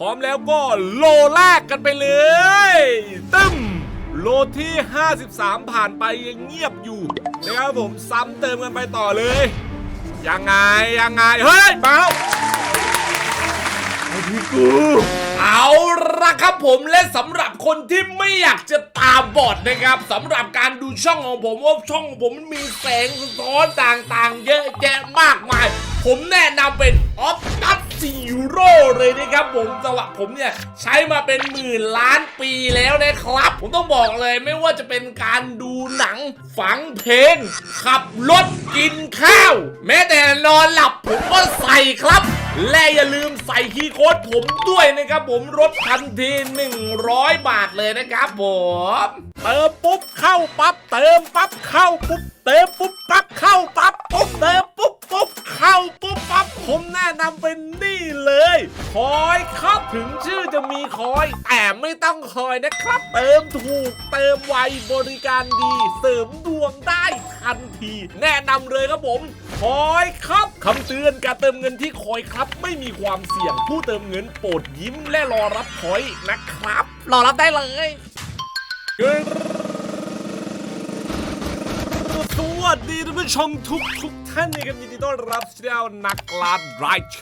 พร้อมแล้วก็โลแรกกันไปเลยตึ้มโลที่ 53 ผ่านไปยังเงียบอยู่นะครับผมซ้ำเติมกันไปต่อเลย ยังไง ยังไง เฮ้ยเปล่าไอพี่กูเอาละครับผมและสำหรับคนที่ไม่อยากจะตาบอดนะครับสำหรับการดูช่องของผมว่าช่องของผมมันมีแสงสะท้อนต่างๆ เยอะแยะมากมาย ผมแนะนำเป็นออฟตัส ซีโร่เลยนะครับผมจังหวะผมเนี่ยใช้มาเป็นหมื่นล้านปีแล้วนะครับ ผมต้องบอกเลยไม่ว่าจะเป็นการดูหนังฟังเพลง ขับรถกินข้าว แม้แต่นอนหลับผมก็ใส่ครับและอย่าลืมใส่คีย์โค้ดผมด้วยนะครับผมลดทันที 100 บาทเลยนะครับผม เติมปุ๊บเข้าปั๊บเติมปั๊บเข้าปุ๊บ เติมปุ๊บปั๊บเข้าปั๊บปุ๊บเติมปุ๊บปุ๊บเข้าปุ๊บปั๊บผมแนะนำเป็นนี่เลย คอยครับถึงชื่อจะมีคอย แต่ไม่ต้องคอยนะครับ เติมถูกเติมไวบริการดี เสริมดวงได้ทันที แนะนำเลยครับผมคอยครับคำเตือนการเติมเงินที่คอยครับ ไม่มีความเสี่ยง ผู้เติมเงินโปรดยิ้มและรอรับคอยนะครับ รอรับได้เลย ส วัสดีท่านผู้ชมทุกทุกท่านนะครับยินดีต้อนรับสู่ช่องนักล่าไรท์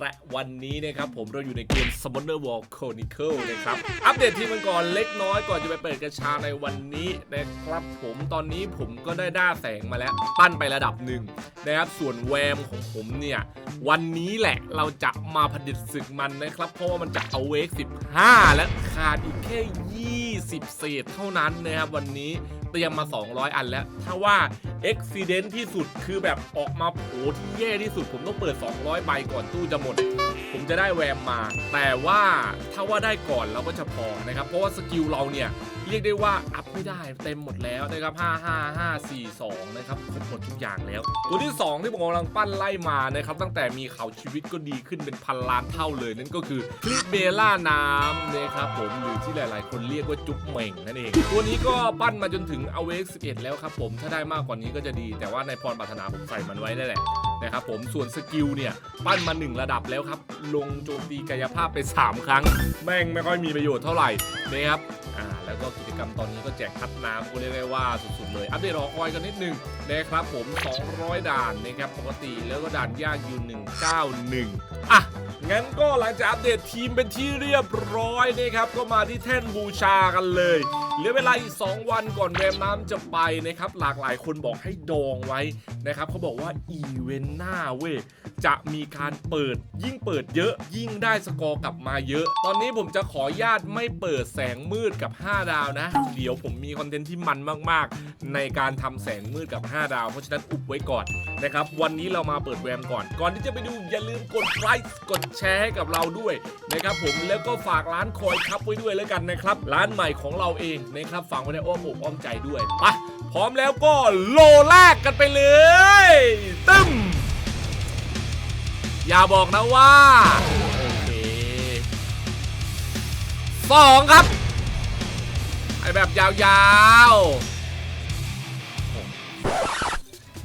และวันนี้นะครับผมเราอยู่ในเกม Summoner War Chronicle นะครับ อัปเดตทีมมันก่อนเล็กน้อยก่อนจะไปเปิดกระชาในวันนี้นะครับผมตอนนี้ผมก็ได้ด้าแสงมาแล้ว ปั้นไประดับหนึ่งนะครับส่วนแวมของผมเนี่ย วันนี้แหละเราจะมาผดิตศึกมันนะครับ เพราะว่ามันจะเอาเวก15 และขาดอีกแค่ 20 เศษเท่านั้นนะครับวันนี้เตรียมมา 200 อันแล้ว ถ้าว่า Accident ที่สุดคือแบบออกมาโผที่แย่ที่สุด ผมต้องเปิด 200 ใบก่อนตู้จะหมด ผมจะได้แวมมา แต่ว่าถ้าว่าได้ก่อนเราก็จะพอนะครับ เพราะว่าสกิลเราเนี่ย เรียกได้ว่าอัพไม่ได้เต็มหมดแล้วนะครับ 5 5 5 4 2 นะครับครบหมดทุกอย่างแล้ว ตัวที่ 2 ที่ผมกำลังปั้นไล่มานะครับตั้งแต่มีเขาชีวิตก็ดีขึ้นเป็นพันล้านเท่าเลย นั่นก็คือคลิปเบล่าน้ำนะครับผมหรือที่หลาย ๆ คนเรียกว่าจุ๊บเหม่งนั่นเอง ตัวนี้ก็ปั้นมาจนถึงอเวก11 แล้วครับผมถ้าได้มากกว่านี้ก็จะดี แต่ว่าในพรปรารถนาผมใส่มันไว้ได้แหละนะครับผมส่วนสกิลเนี่ยปั้นมา 1 ระดับแล้วครับลงโจมตีกายภาพไป 3 ครั้ง แม่งไม่ค่อยมีประโยชน์เท่าไหร่นะครับ อ่าแล้วก็กิจกรรมตอนนี้ก็แจกคัดน้ำก็เรียกได้ว่าสุดๆเลย อัปเดตรอคอยกันนิดนึงนะครับผม 200 ด่านนะครับปกติแล้วก็ด่านยากอยู่ 191 อะ งั้นก็หลังจากอัปเดตทีมเป็นที่เรียบร้อยนะครับก็มาที่แท่นบูชากันเลย เหลือเวลาอีก 2 วันก่อนแรมน้ำจะไปนะครับ หลากหลายคนบอกให้ดองไว้นะครับเขาบอกว่าอีเวนต์หน้าเว้ยจะมีการเปิดยิ่งเปิดเยอะ ยิ่งได้สกอร์กลับมาเยอะ ตอนนี้ผมจะขอญาตไม่เปิดแสงมืดกับ 5 ดาวนะ เดี๋ยวผมมีคอนเทนต์ที่มันมากๆ ในการทำแสงมืดกับ 5 ดาว เพราะฉะนั้นอุบไว้ก่อนนะครับวันนี้เรามาเปิดแวมก่อน ก่อนที่จะไปดูอย่าลืมกดไลค์กดแชร์ให้กับเราด้วยนะครับผมแล้วก็ฝากร้านคอยคับไว้ด้วยแล้วกันนะครับร้านใหม่ของเราเองนะครับฝากไว้ในอ้อมอกอ้อมใจด้วยไปพร้อมแล้วก็โลแรกกันไปเลยตึ้มอย่าบอกนะว่าโอเคสองครับไอแบบยาวๆ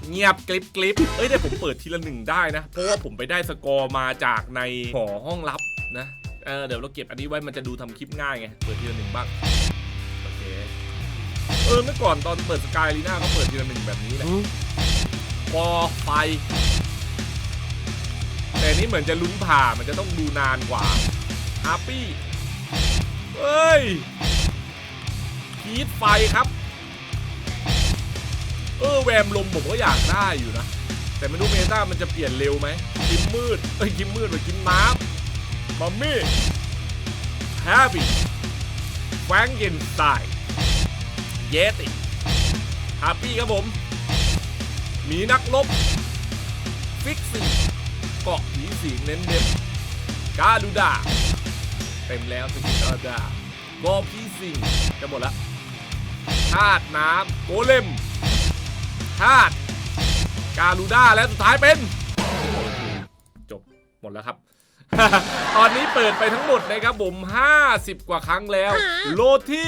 เงียบกลิบกลิบเอ้ยแต่ผมเปิดทีละหนึ่งได้นะ เพราะว่าผมไปได้สกอร์มาจากในหอห้องลับนะเออเดี๋ยวเราเก็บอันนี้ไว้มันจะดูทำคลิปง่ายไง เปิดทีละหนึ่งบ้าง เออเมื่อก่อนตอนเปิดสกายลีน่าเขาเปิดทีละหนึ่งแบบนี้แหละพอไฟ แต่อันนี้เหมือนจะลุ้นผ่ามันจะต้องดูนานกว่าฮาปี้เฮ้ยพีทไฟครับ เออแวมลมผมก็อยากได้อยู่นะ แต่ไม่รู้เมตามันจะเปลี่ยนเร็วไหมกิมมืด เอ้ยกิมมืดไปกินน้ำมัมมี่แฮปปี้แฟงเกนสไตน์ เยติฮาปี้ครับผม มีนักลบ ฟิกซี่เกาะผีสิงเน้นเน้นกาลูดา เต็มแล้วสกิลกาลูดากอผีสิงจะหมดละธาตุน้ำโกเลมธาตุกาลูดาและสุดท้ายเป็น จบหมดแล้วครับ ตอนนี้เปิดไปทั้งหมดนะครับผม 50 กว่าครั้งแล้ว โลที่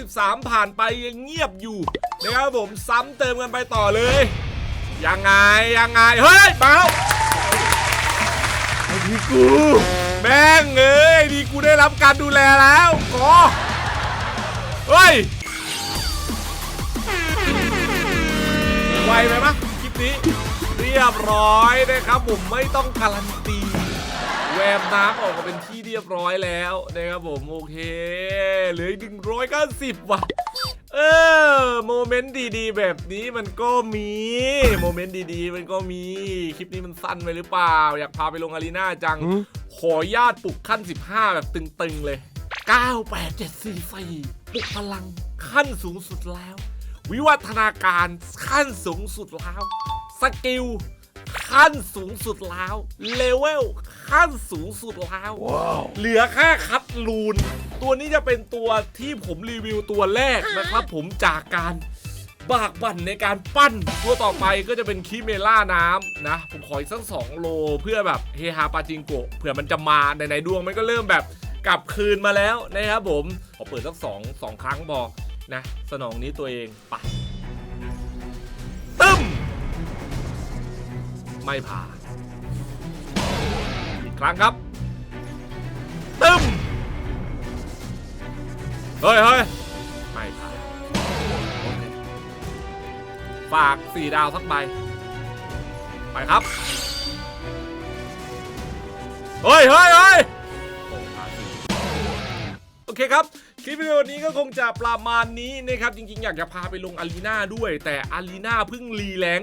53 ผ่านไปยังเงียบอยู่นะครับผมซ้ำเติมกันไปต่อเลย ยังไง ยังไง เฮ้ยเปล่าไอพี่กูแม่งเอ้ยดีกูได้รับการดูแลแล้วกอเฮ้ยไวไหมมะคลิปนี้ เรียบร้อยนะครับผมไม่ต้องการันตี แวมน้ำออกมาเป็นที่เรียบร้อยแล้วนะครับผมโอเคเหลืออีกหนึ่งร้อยเก้าสิบว่ะเออโมเมนต์ดีๆ แบบนี้มันก็มีโมเมนต์ดีๆ มันก็มีคลิปนี้มันสั้นไปหรือเปล่า อยากพาไปลงอารีนาจัง ขอญาตปลุกขั้น 15 แบบตึงๆเลย 9 8 7 4 4ปลุกพลังขั้นสูงสุดแล้ว วิวัฒนาการขั้นสูงสุดแล้ว สกิล ขั้นสูงสุดแล้ว เลเวลขั้นสูงสุดแล้ว เหลือแค่คัดลูน ตัวนี้จะเป็นตัวที่ผมรีวิวตัวแรกนะครับ ผมจากการบากบั่นในการปั้น ตัวต่อไปก็จะเป็นคิเมล่าน้ำนะ ผมขออีกสักสองโลเพื่อแบบเฮฮาปาจิงโกะเผื่อมันจะมาในในๆดวงมันก็เริ่มแบบกลับคืนมาแล้วนะครับผมขอเปิดสักสองสองครั้งบอกนะ สนองนี้ตัวเองไป ไม่ผ่าอีกครั้งครับ ตึ้มเฮ้ยเฮ้ยไม่ผ่านฝากสี่ดาวสักใบ ไปครับ เฮ้ยเฮ้ยเฮ้ยโอเคครับ คลิปวิดีโอนี้ก็คงจะประมาณนี้นะครับ จริงๆ อยากจะพาไปลงอารีนาด้วย แต่อารีนาเพิ่งรีแลง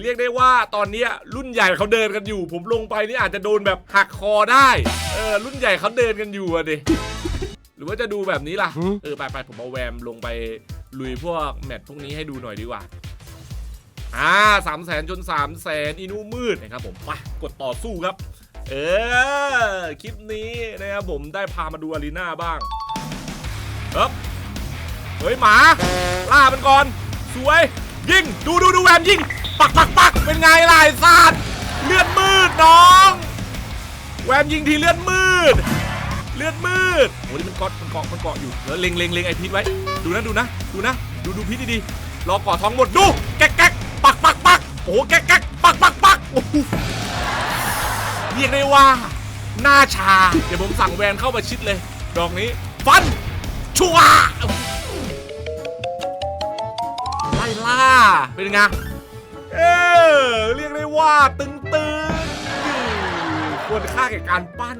เรียกได้ว่าตอนเนี้ยรุ่นใหญ่เขาเดินกันอยู่ ผมลงไปนี่อาจจะโดนแบบหักคอได้ เออรุ่นใหญ่เขาเดินกันอยู่อะดิหรือว่าจะดูแบบนี้ล่ะ เออไปไปผมเอาแวมลงไปลุยพวกแมตช์พวกนี้ให้ดูหน่อยดีกว่า อ่าสามแสนจนสามแสนอินูมืดนะครับผมไปกดต่อสู้ครับ เออ คลิปนี้นะครับผมได้พามาดูอารีนาบ้างเฮ้ยเฮ้ยหมา ล่ามันก่อน สวย ยิง ดูดูดูแวมยิง ปักปักปักเป็นไงล่ะไอ้สัตว์เลือดมืดน้องแวมยิงทีเลือดมืด เลือดมืดโอ้นี่มันเกาะมันเกาะมันเกาะอยู่แล้วเล็งเล็งเล็งไอพีทไว้ ดูนะดูนะ ดูนะ ดูดูพีทดีๆรอก่อท้องหมดดูแก๊กแก๊กปักปักปักโอ้แก๊กแก๊กปักปักปักโอ้โหเรียกได้ว่าหน้าชา เดี๋ยวผมสั่งแวนเข้ามาชิดเลย ดอกนี้ ฟัน ชัวร์ไล่ล่าเป็นไง เออเรียกได้ว่าตึงตึงๆควรค่าแก่การปั้น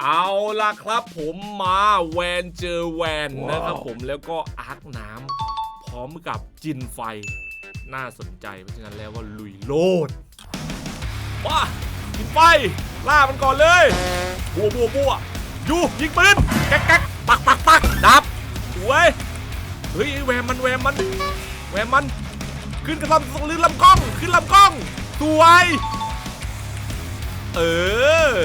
เอาล่ะครับผมมาแวนเจอแวนนะครับผมแล้วก็อาร์คน้ำพร้อมกับจินไฟ น่าสนใจเพราะฉะนั้นแล้วก็ลุยโลดว้าจินไฟ ล่ามันก่อนเลยบัวบัวบัวยูยิงปืนแก๊กแก๊กปักปักปักดับสวยเฮ้ยแวมมันแวมมันแวมมัน ขึ้นกระลำลื่นลำกล้อง ขึ้นลำกล้องสวยเออ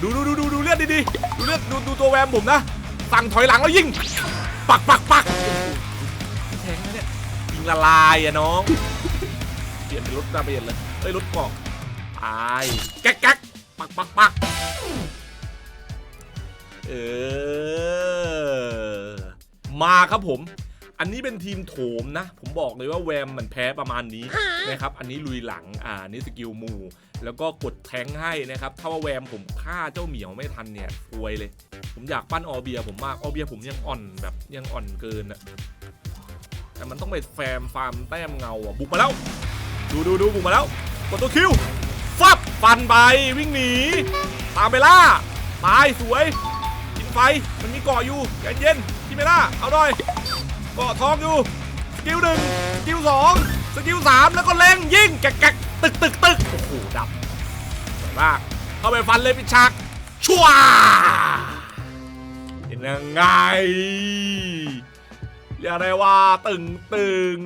ดูดูดูดูดูเลือดดีๆดูเลือดดูดูตัวแวมผมนะสั่งถอยหลังแล้วยิง ปักปักปักโอ้โหพี่แทงนะเนี่ย ยิงละลายอะน้อง เปลี่ยนเป็นรถดาเมจเลยเอ้ยรถเกาะตายแก๊กแก๊กปักปักปักเออ มาครับผม อันนี้เป็นทีมโถมนะ ผมบอกเลยว่าแวมมันแพ้ประมาณนี้นะครับ อันนี้ลุยหลัง อ่า นี่สกิลมู แล้วก็กดแทงค์ให้นะครับ ถ้าว่าแวมผมฆ่าเจ้าเหมียวไม่ทันเนี่ยซวยเลย ผมอยากปั้นออเบียผมมาก ออเบียผมยังอ่อนแบบยังอ่อนเกินอะแต่มันต้องไปแฟมฟาร์มแต้มเงาอะบุกมาแล้ว ดูดูดูบุกมาแล้ว กดตัวคิว ฟับฟันไปวิ่งหนี ตามไปล่า ตายสวยกินไฟ มันมีเกาะอยู่ใจเย็นพี่เมล่า เอาหน่อย เกาะทองอยู่สกิลหนึ่งสกิลสองสกิลสามแล้วก็เล็งยิงแกกแกตึกตึกตึกโอ้โหดับสวยมากเข้าไปฟันเลยพิชักชัวเป็นยังไงเรียกได้ว่าตึงตึง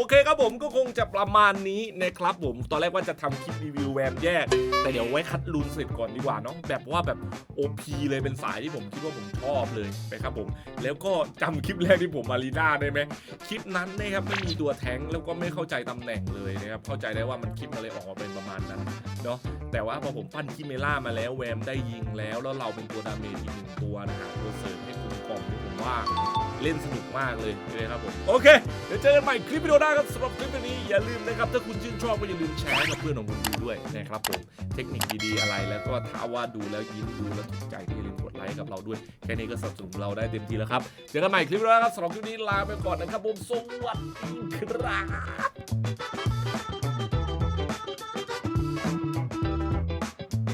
โอเคครับผมก็คงจะประมาณนี้นะครับผม ตอนแรกว่าจะทำคลิปรีวิวแวมแยก แต่เดี๋ยวไว้คัดลูนเสร็จก่อนดีกว่าเนาะแบบว่าแบบ OP เลยเป็นสายที่ผมคิดว่าผมชอบเลยนะครับผม แล้วก็จำคลิปแรกที่ผมมารีนาได้ไหมคลิปนั้นนะครับไม่มีตัวแท้งแล้วก็ไม่เข้าใจตำแหน่งเลยนะครับเข้าใจได้ว่ามันคลิปมันเลยออกมาเป็นประมาณนั้นเนาะแต่ว่าพอผมปั้นคิเมล่ามาแล้วแวมได้ยิงแล้ว แล้วเราเป็นตัวดาเมจอีกหนึ่งตัวนะฮะตัวเสริมให้กลุ่มกล่อมนี่ผม ว่าเล่นสนุกมากเลยนะครับผมโอเค เดี๋ยวเจอกันใหม่คลิปวิดีโอหน้าครับสำหรับคลิปนี้อย่าลืมนะครับ ถ้าคุณชื่นชอบก็อย่าลืมแชร์ให้กับเพื่อนของคุณด้วยนะครับผมเทคนิคดีๆอะไรแล้วก็ถ้าว่าดูแล้วยิ้มดูแล้วถูกใจก็อย่าลืมกดไลค์กับเราด้วยแค่นี้ก็สนับสนุนเราได้เต็มที่แล้วครับเจอกันใหม่คลิปหน้าครับสำหรับคลิปนี้ลาไปก่อนนะครับผมสวัสดีครับ